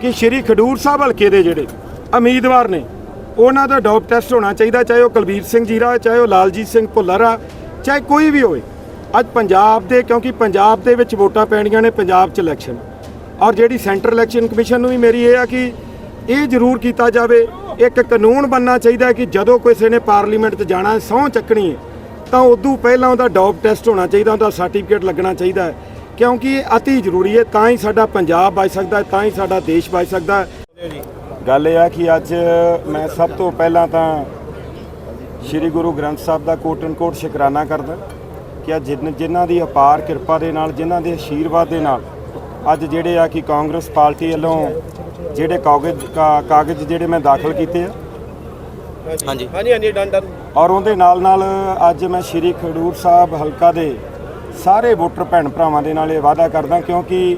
ਕਿ ਸ਼੍ਰੀ ਖਡੂਰ ਸਾਹਿਬ ਹਲਕੇ ਦੇ ਜਿਹੜੇ ਉਮੀਦਵਾਰ ਨੇ, ਉਹਨਾਂ ਦਾ ਡੋਪ ਟੈਸਟ ਹੋਣਾ ਚਾਹੀਦਾ, ਚਾਹੇ ਉਹ ਕੁਲਬੀਰ ਸਿੰਘ ਜੀਰਾ, ਚਾਹੇ ਉਹ ਲਾਲਜੀਤ ਸਿੰਘ ਭੁੱਲਰ ਆ, ਚਾਹੇ ਕੋਈ ਵੀ ਹੋਵੇ। ਅੱਜ ਪੰਜਾਬ ਦੇ, ਕਿਉਂਕਿ ਪੰਜਾਬ ਦੇ ਵਿੱਚ ਵੋਟਾਂ ਪੈਣੀਆਂ ਨੇ, ਪੰਜਾਬ 'ਚ ਇਲੈਕਸ਼ਨ ਔਰ ਜਿਹੜੀ ਸੈਂਟਰ ਇਲੈਕਸ਼ਨ ਕਮਿਸ਼ਨ ਨੂੰ ਵੀ ਮੇਰੀ ਇਹ ਆ ਕਿ ਇਹ ਜ਼ਰੂਰ ਕੀਤਾ ਜਾਵੇ, ਇੱਕ ਕਾਨੂੰਨ ਬਣਨਾ ਚਾਹੀਦਾ ਕਿ ਜਦੋਂ ਕਿਸੇ ਨੇ ਪਾਰਲੀਮੈਂਟ 'ਚ ਜਾਣਾ, ਸਹੁੰ ਚੱਕਣੀ ਹੈ, ਤਾਂ ਉਦੋਂ ਪਹਿਲਾਂ ਉਹਦਾ ਡੋਪ ਟੈਸਟ ਹੋਣਾ ਚਾਹੀਦਾ, ਉਹਦਾ ਸਰਟੀਫਿਕੇਟ ਲੱਗਣਾ ਚਾਹੀਦਾ ਹੈ। ਕਿਉਂਕਿ ਇਹ ਅਤੀ ਜ਼ਰੂਰੀ ਹੈ ਤਾਂ ਹੀ ਸਾਡਾ ਪੰਜਾਬ ਬਚ ਸਕਦਾ ਹੈ ਤਾਂ ਹੀ ਸਾਡਾ ਦੇਸ਼ ਬਚ ਸਕਦਾ ਹੈ। ਗੱਲ ਇਹ ਆ ਕਿ ਅੱਜ ਮੈਂ ਸਭ ਤੋਂ ਪਹਿਲਾਂ ਤਾਂ ਸ੍ਰੀ ਗੁਰੂ ਗ੍ਰੰਥ ਸਾਹਿਬ ਦਾ ਕੋਟ ਐਂਡ ਕੋਟ ਸ਼ੁਕਰਾਨਾ ਕਰਦਾ ਕਿ ਅੱਜ ਜਿਨ- ਜਿਨ੍ਹਾਂ ਦੀ ਅਪਾਰ ਕਿਰਪਾ ਦੇ ਨਾਲ ਜਿਨ੍ਹਾਂ ਦੇ ਆਸ਼ੀਰਵਾਦ ਦੇ ਨਾਲ ਅੱਜ ਜਿਹੜੇ ਆ ਕਿ ਕਾਂਗਰਸ ਪਾਰਟੀ ਵੱਲੋਂ ਜਿਹੜੇ ਕਾਗਜ਼ ਕਾ- ਕਾਗਜ਼ ਜਿਹੜੇ ਮੈਂ ਦਾਖਲ ਕੀਤੇ ਆ। ਹਾਂਜੀ। ਹਾਂਜੀ ਹਾਂਜੀ ਡਨ ਡਨ। ਔਰ ਉਹਦੇ ਨਾਲ ਨਾਲ ਅੱਜ ਮੈਂ ਸ਼੍ਰੀ ਖਡੂਰ ਸਾਹਿਬ ਹਲਕਾ ਦੇ ਸਾਰੇ ਵੋਟਰ ਭੈਣ ਭਰਾਵਾਂ ਦੇ ਨਾਲ ਇਹ ਵਾਅਦਾ ਕਰਦਾ ਕਿਉਂਕਿ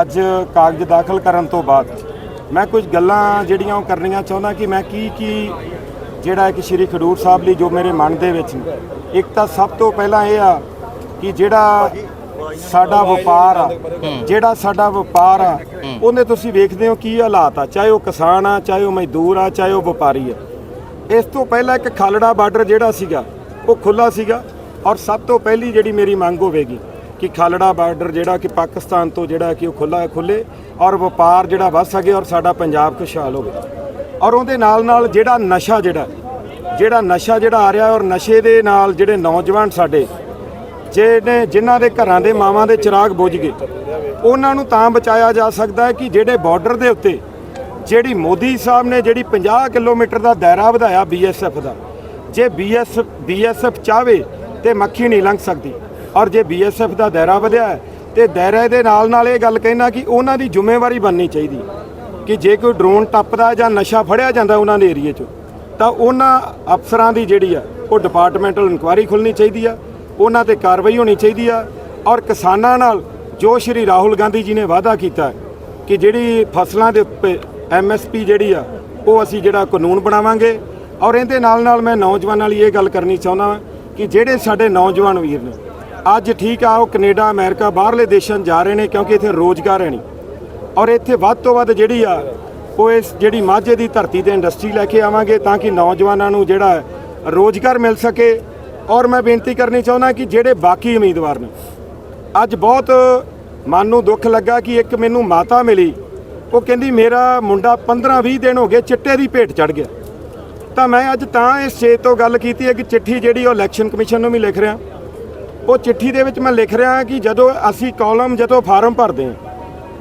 ਅੱਜ ਕਾਗਜ਼ ਦਾਖਲ ਕਰਨ ਤੋਂ ਬਾਅਦ ਮੈਂ ਕੁਝ ਗੱਲਾਂ ਜਿਹੜੀਆਂ ਉਹ ਕਰਨੀਆਂ ਚਾਹੁੰਦਾ ਕਿ ਮੈਂ ਕੀ ਕੀ ਜਿਹੜਾ ਕਿ ਸ਼੍ਰੀ ਖਡੂਰ ਸਾਹਿਬ ਲਈ ਜੋ ਮੇਰੇ ਮਨ ਦੇ ਵਿੱਚ ਇੱਕ ਤਾਂ ਸਭ ਤੋਂ ਪਹਿਲਾਂ ਇਹ ਆ ਕਿ ਜਿਹੜਾ ਸਾਡਾ ਵਪਾਰ ਆ, ਜਿਹੜਾ ਸਾਡਾ ਵਪਾਰ ਆ, ਉਹਨੇ ਤੁਸੀਂ ਵੇਖਦੇ ਹੋ ਕੀ ਹਾਲਾਤ ਆ, ਚਾਹੇ ਉਹ ਕਿਸਾਨ ਆ, ਚਾਹੇ ਉਹ ਮਜ਼ਦੂਰ ਆ, ਚਾਹੇ ਉਹ ਵਪਾਰੀ ਆ। ਇਸ ਤੋਂ ਪਹਿਲਾਂ ਇੱਕ ਖਾਲੜਾ ਬਾਰਡਰ ਜਿਹੜਾ ਸੀਗਾ, ਉਹ ਖੁੱਲਾ ਸੀਗਾ। ਔਰ ਸਭ ਤੋਂ ਪਹਿਲੀ ਜਿਹੜੀ ਮੇਰੀ ਮੰਗ ਹੋਵੇਗੀ ਕਿ ਖਾਲੜਾ ਬਾਰਡਰ ਜਿਹੜਾ ਕਿ ਪਾਕਿਸਤਾਨ ਤੋਂ ਜਿਹੜਾ ਕਿ ਉਹ ਖੁੱਲਾ ਖੁੱਲੇ ਔਰ ਵਪਾਰ ਜਿਹੜਾ ਵੱਧ ਸਕੇ ਔਰ ਸਾਡਾ ਪੰਜਾਬ ਖੁਸ਼ਹਾਲ ਹੋਵੇ। ਔਰ ਉਹਦੇ ਨਾਲ ਨਾਲ ਜਿਹੜਾ ਨਸ਼ਾ ਜਿਹੜਾ ਜਿਹੜਾ ਨਸ਼ਾ ਜਿਹੜਾ ਆ ਰਿਹਾ ਔਰ ਨਸ਼ੇ ਦੇ ਨਾਲ ਜਿਹੜੇ ਨੌਜਵਾਨ ਸਾਡੇ ਜਿਹੜੇ ਜਿਨ੍ਹਾਂ ਦੇ ਘਰਾਂ ਦੇ ਮਾਵਾਂ ਦੇ ਚਿਰਾਗ ਬੁਝ ਗਏ, ਉਹਨਾਂ ਨੂੰ ਤਾਂ ਬਚਾਇਆ ਜਾ ਸਕਦਾ ਹੈ ਕਿ ਜਿਹੜੇ ਬਾਰਡਰ ਦੇ ਉੱਤੇ ਜਿਹੜੀ ਮੋਦੀ ਸਾਹਿਬ ਨੇ ਜਿਹੜੀ 50 ਕਿਲੋਮੀਟਰ ਦਾ ਦਾਇਰਾ ਵਧਾਇਆ ਬੀਐਸਐਫ ਦਾ, ਜੇ ਬੀਐਸ, ਬੀਐਸਐਫ ਚਾਵੇ ਤੇ ਮੱਖੀ ਨਹੀਂ ਲੰਘ ਸਕਦੀ। ਔਰ ਜੇ ਬੀਐਸਐਫ ਦਾ ਦਾਇਰਾ ਵਧਿਆ ਹੈ, ਤੇ ਦਾਇਰੇ ਦੇ ਨਾਲ ਨਾਲ ਇਹ ਗੱਲ ਕਹਿਣਾ ਕਿ ਉਹਨਾਂ ਦੀ ਜ਼ਿੰਮੇਵਾਰੀ ਬਣਨੀ ਚਾਹੀਦੀ। ਕਿ ਜੇ ਕੋਈ ਡਰੋਨ ਟੱਪਦਾ ਜਾਂ ਨਸ਼ਾ ਫੜਿਆ ਜਾਂਦਾ ਉਹਨਾਂ ਦੇ ਏਰੀਏ 'ਚੋਂ ਤਾਂ ਉਹਨਾਂ ਅਫਸਰਾਂ ਦੀ ਜਿਹੜੀ ਆ ਉਹ ਡਿਪਾਰਟਮੈਂਟਲ ਇਨਕੁਆਇਰੀ ਖੁੱਲਣੀ ਚਾਹੀਦੀ ਆ ਉਹਨਾਂ ਤੇ ਕਾਰਵਾਈ ਹੋਣੀ ਚਾਹੀਦੀ ਆ। ਔਰ ਕਿਸਾਨਾਂ ਨਾਲ ਜੋ ਸ਼੍ਰੀ ਰਾਹੁਲ ਗਾਂਧੀ ਜੀ ਨੇ ਵਾਅਦਾ ਕੀਤਾ ਕਿ ਜਿਹੜੀ ਫਸਲਾਂ ਦੇ ਉੱਤੇ ਐਮਐਸਪੀ ਜਿਹੜੀ ਆ ਉਹ ਅਸੀਂ ਜਿਹੜਾ ਕਾਨੂੰਨ ਬਣਾਵਾਂਗੇ। ਔਰ ਇਹਦੇ ਨਾਲ ਨਾਲ ਮੈਂ ਨੌਜਵਾਨਾਂ ਲਈ ਇਹ ਗੱਲ ਕਰਨੀ ਚਾਹੁੰਦਾ ਹਾਂ ਕਿ ਜਿਹੜੇ ਸਾਡੇ ਨੌਜਵਾਨ ਵੀਰ ਨੇ ਅੱਜ ਠੀਕ ਆ ਉਹ ਕੈਨੇਡਾ ਅਮਰੀਕਾ ਬਾਹਰਲੇ ਦੇਸ਼ਾਂ ਜਾ ਰਹੇ ਨੇ ਕਿਉਂਕਿ ਇੱਥੇ ਰੋਜ਼ਗਾਰ ਹੈ ਨਹੀਂ। ਔਰ ਇੱਥੇ ਵੱਧ ਤੋਂ ਵੱਧ ਜਿਹੜੀ ਆ ਉਹ ਇਸ ਜਿਹੜੀ ਮਾਝੇ ਦੀ ਧਰਤੀ ਤੇ ਇੰਡਸਟਰੀ ਲੈ ਕੇ ਆਵਾਂਗੇ ਤਾਂ ਕਿ ਨੌਜਵਾਨਾਂ ਨੂੰ ਜਿਹੜਾ ਹੈ, ਰੋਜ਼ਗਾਰ ਮਿਲ ਸਕੇ। ਔਰ ਮੈਂ ਬੇਨਤੀ ਕਰਨੀ ਚਾਹੁੰਦਾ ਕਿ ਜਿਹੜੇ ਬਾਕੀ ਉਮੀਦਵਾਰ ਨੇ ਅੱਜ ਬਹੁਤ ਮਨ ਨੂੰ ਦੁੱਖ ਲੱਗਾ ਕਿ ਇੱਕ ਮੈਨੂੰ ਮਾਤਾ ਮਿਲੀ। ਉਹ ਕਹਿੰਦੀ ਮੇਰਾ ਮੁੰਡਾ 15-20 ਦਿਨ ਹੋ ਗਏ ਚਿੱਟੇ ਦੀ ਭੇਟ ਚੜ ਗਿਆ। ਤਾਂ ਮੈਂ ਅੱਜ ਤਾਂ ਇਸ ਚੀਜ਼ ਤੋਂ ਗੱਲ ਕੀਤੀ ਹੈ ਕਿ ਚਿੱਠੀ ਜਿਹੜੀ ਉਹ ਇਲੈਕਸ਼ਨ ਕਮਿਸ਼ਨ ਨੂੰ ਵੀ ਲਿਖ ਰਿਹਾ। ਉਹ ਚਿੱਠੀ ਦੇ ਵਿੱਚ ਮੈਂ ਲਿਖ ਰਿਹਾ ਕਿ ਜਦੋਂ ਅਸੀਂ ਕਾਲਮ ਜਦੋਂ ਫਾਰਮ ਭਰਦੇ ਹਾਂ,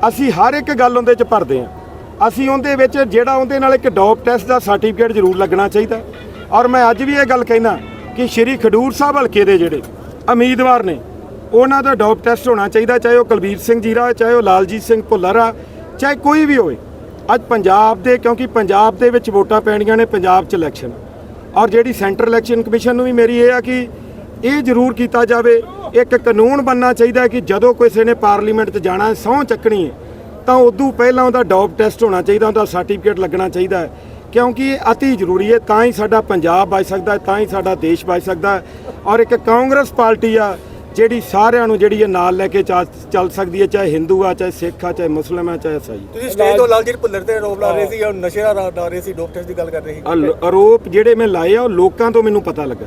ਅਸੀਂ ਹਰ ਇੱਕ ਗੱਲ ਉਹਦੇ 'ਚ ਭਰਦੇ ਹਾਂ। ਅਸੀਂ ਉਹਦੇ ਵਿੱਚ ਜਿਹੜਾ ਉਹਦੇ ਨਾਲ ਇੱਕ ਡੋਪ ਟੈਸਟ ਦਾ ਸਰਟੀਫਿਕੇਟ ਜ਼ਰੂਰ ਲੱਗਣਾ ਚਾਹੀਦਾ। ਔਰ ਮੈਂ ਅੱਜ ਵੀ ਇਹ ਗੱਲ ਕਹਿਣਾ ਕਿ ਸ਼੍ਰੀ ਖਡੂਰ ਸਾਹਿਬ ਹਲਕੇ ਦੇ ਜਿਹੜੇ ਉਮੀਦਵਾਰ ਨੇ, ਉਹਨਾਂ ਦਾ ਡੋਪ ਟੈਸਟ ਹੋਣਾ ਚਾਹੀਦਾ, ਚਾਹੇ ਉਹ ਕੁਲਬੀਰ ਸਿੰਘ ਜੀਰਾ, ਚਾਹੇ ਉਹ ਲਾਲਜੀਤ ਸਿੰਘ ਭੁੱਲਰ ਆ, ਚਾਹੇ ਕੋਈ ਵੀ ਹੋਵੇ। ਅੱਜ ਪੰਜਾਬ ਦੇ, ਕਿਉਂਕਿ ਪੰਜਾਬ ਦੇ ਵਿੱਚ ਵੋਟਾਂ ਪੈਣੀਆਂ ਨੇ ਪੰਜਾਬ 'ਚ ਇਲੈਕਸ਼ਨ ਔਰ ਜਿਹੜੀ ਸੈਂਟਰ ਇਲੈਕਸ਼ਨ ਕਮਿਸ਼ਨ ਨੂੰ ਵੀ ਮੇਰੀ ਇਹ ਆ ਕਿ ਇਹ ਜ਼ਰੂਰ ਕੀਤਾ ਜਾਵੇ, ਇੱਕ ਕਾਨੂੰਨ ਬਣਨਾ ਚਾਹੀਦਾ ਕਿ ਜਦੋਂ ਕਿਸੇ ਨੇ ਪਾਰਲੀਮੈਂਟ 'ਚ ਜਾਣਾ ਸਹੁੰ ਚੱਕਣੀ ਹੈ, ਤਾਂ ਉਦੋਂ ਪਹਿਲਾਂ ਉਹਦਾ ਡੋਪ ਟੈਸਟ ਹੋਣਾ ਚਾਹੀਦਾ, ਉਹਦਾ ਸਰਟੀਫਿਕੇਟ ਲੱਗਣਾ ਚਾਹੀਦਾ ਹੈ। ਕਿਉਂਕਿ ਇਹ ਅਤੀ ਜ਼ਰੂਰੀ ਹੈ, ਤਾਂ ਹੀ ਸਾਡਾ ਪੰਜਾਬ ਬਚ ਸਕਦਾ ਤਾਂ ਹੀ ਸਾਡਾ ਦੇਸ਼ ਬਚ ਸਕਦਾ ਔਰ ਇੱਕ ਕਾਂਗਰਸ ਪਾਰਟੀ ਆ ਜਿਹੜੀ ਸਾਰਿਆਂ ਨੂੰ ਜਿਹੜੀ ਇਹ ਨਾਲ ਲੈ ਕੇ ਚਾ- ਚੱਲ ਸਕਦੀ ਹੈ ਚਾਹੇ ਹਿੰਦੂ ਆ ਚਾਹੇ ਸਿੱਖ ਆ ਚਾਹੇ ਮੁਸਲਮ ਆ ਚਾਹੇ ਈਸਾਈ ਤੁਸੀਂ ਸਟੇਜ ਤੋਂ ਲਾਲਜੀਤ ਭੁੱਲਰ ਤੇ ਆਰੋਪ ਲਾ ਰਹੇ ਸੀ ਔਰ ਨਸ਼ੇ ਦਾ ਲਾ ਰਹੇ ਸੀ ਡਾਕਟਰਸ ਦੀ ਗੱਲ ਕਰ ਰਹੇ ਸੀ। ਆਹ ਲੋ- ਆਰੋਪ ਜਿਹੜੇ ਮੈਂ ਲਾਏ ਆ ਉਹ ਲੋਕਾਂ ਤੋਂ ਮੈਨੂੰ ਪਤਾ ਲੱਗਾ।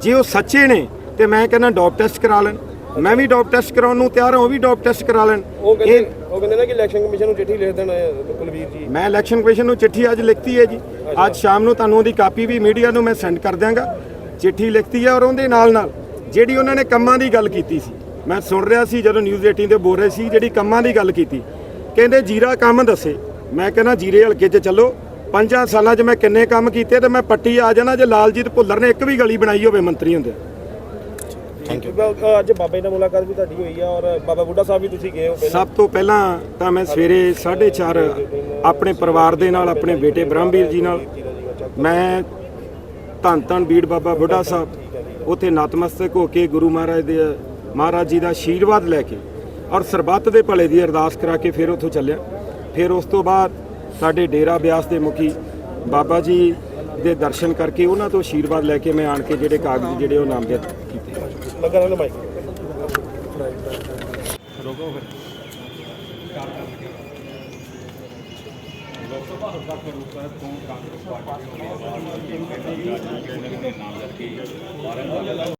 ਜੇ ਉਹ ਸੱਚੇ ਨੇ ਤੇ ਮੈਂ ਕਹਿੰਦਾ ਡੋਪ ਟੈਸਟ ਕਰਾ ਲੈਣ। ਮੈਂ ਵੀ ਡੋਪ ਟੈਸਟ ਕਰਾਉਣ ਨੂੰ ਤਿਆਰ ਹਾਂ ਉਹ ਵੀ ਡੋਪ ਟੈਸਟ ਕਰਾ ਲੈਣ। ਉਹ ਇਹ ਕਹਿੰਦੇ ਉਹ ਕਹਿੰਦੇ ਨਾ ਕਿ ਇਲੈਕਸ਼ਨ ਕਮਿਸ਼ਨ ਨੂੰ ਚਿੱਠੀ ਲਿਖ ਦੇਣਾ ਕੁਲਵੀਰ ਜੀ। ਮੈਂ ਇਲੈਕਸ਼ਨ ਕਮਿਸ਼ਨ ਨੂੰ ਚਿੱਠੀ ਅੱਜ ਲਿਖਤੀ ਹੈ ਜੀ। ਅੱਜ ਸ਼ਾਮ ਨੂੰ ਤੁਹਾਨੂੰ ਉਹਦੀ ਕਾਪੀ ਵੀ ਮੀਡੀਆ ਨੂੰ ਮੈਂ ਸੈਂਡ ਕਰ ਦਿਆਂਗਾ। ਚਿੱਠੀ ਲਿਖਤੀ ਹੈ ਔਰ ਉਹਦੇ ਨਾਲ ਨਾਲ ਜਿਹੜੀ ਉਹਨਾਂ ਨੇ ਕੰਮਾਂ ਦੀ ਗੱਲ ਕੀਤੀ ਸੀ। ਮੈਂ ਸੁਣ ਰਿਹਾ ਸੀ ਜਦੋਂ ਨਿਊਜ਼ 18 ਤੇ ਬੋਲ ਰਹੇ ਸੀ ਜਿਹੜੀ ਕੰਮਾਂ ਦੀ ਗੱਲ ਕੀਤੀ। ਕਹਿੰਦੇ ਜੀਰਾ ਕੰਮ ਦੱਸੇ। ਮੈਂ ਕਹਿੰਦਾ ਜੀਰੇ ਹਲਕੇ 'ਚ ਚੱਲੋ। ਪੰਜਾਂ ਸਾਲਾਂ 'ਚ ਮੈਂ ਕਿੰਨੇ ਕੰਮ ਕੀਤੇ ਤੇ ਮੈਂ ਪੱਟੀ ਆ ਜਾਣਾ ਜੇ ਲਾਲਜੀਤ ਭੁੱਲਰ ਨੇ ਇੱਕ ਵੀ ਗਲੀ ਬਣਾਈ ਹੋਵੇ ਮੰਤਰੀ ਹੁੰਦੇ। ਥੈਂਕ ਯੂ ਅੱਜ ਬਾਬੇ ਨਾਲ ਮੁਲਾਕਾਤ ਵੀ ਤੁਹਾਡੀ ਹੋਈ ਆ ਔਰ ਬਾਬਾ ਬੁੱਢਾ ਸਾਹਿਬ ਵੀ ਤੁਸੀਂ ਗਏ ਹੋ ਸਭ ਤੋਂ ਪਹਿਲਾਂ ਤਾਂ ਮੈਂ ਸਵੇਰੇ 4:30 ਆਪਣੇ ਪਰਿਵਾਰ ਦੇ ਨਾਲ ਆਪਣੇ ਬੇਟੇ ਬ੍ਰਹਮਵੀਰ ਜੀ ਨਾਲ। ਮੈਂ ਧੰਨ ਧੰਨ ਬੀੜ ਬਾਬਾ ਬੁੱਢਾ ਸਾਹਿਬ। ਉੱਥੇ ਨਤਮਸਤਕ ਹੋ ਕੇ ਗੁਰੂ ਮਹਾਰਾਜ ਦੇ ਮਹਾਰਾਜ ਜੀ ਦਾ ਆਸ਼ੀਰਵਾਦ ਲੈ ਕੇ ਔਰ ਸਰਬੱਤ ਦੇ ਭਲੇ ਦੀ ਅਰਦਾਸ ਕਰਾ ਕੇ ਫਿਰ ਉੱਥੋਂ ਚੱਲਿਆ। ਫਿਰ ਉਸ ਤੋਂ ਬਾਅਦ ਸਾਡੇ ਡੇਰਾ ਬਿਆਸ ਦੇ ਮੁਖੀ ਬਾਬਾ ਜੀ ਦੇ ਦਰਸ਼ਨ ਕਰਕੇ ਉਹਨਾਂ ਤੋਂ ਆਸ਼ੀਰਵਾਦ ਲੈ ਕੇ ਮੈਂ ਆਣ ਕੇ ਜਿਹੜੇ ਕਾਗਜ਼ ਜਿਹੜੇ ਉਹ ਨਾਮਜ਼ਦ ਕੀਤੇ। ਲੱਗਾ ਰਹਿਣਾ ਮਾਈਕ ਲੋਕ ਸਭਾ ਹਲਕਾ ਖਡੂਰ ਤੋਂ ਕਾਂਗਰਸ ਪਾਰਟੀ ਦੇ ਉਮੀਦਵਾਰ ਇੱਕ ਪਿੰਡ ਦਾ ਜਿਹੜਾ ਨਾਮਜ਼ਦਗੀ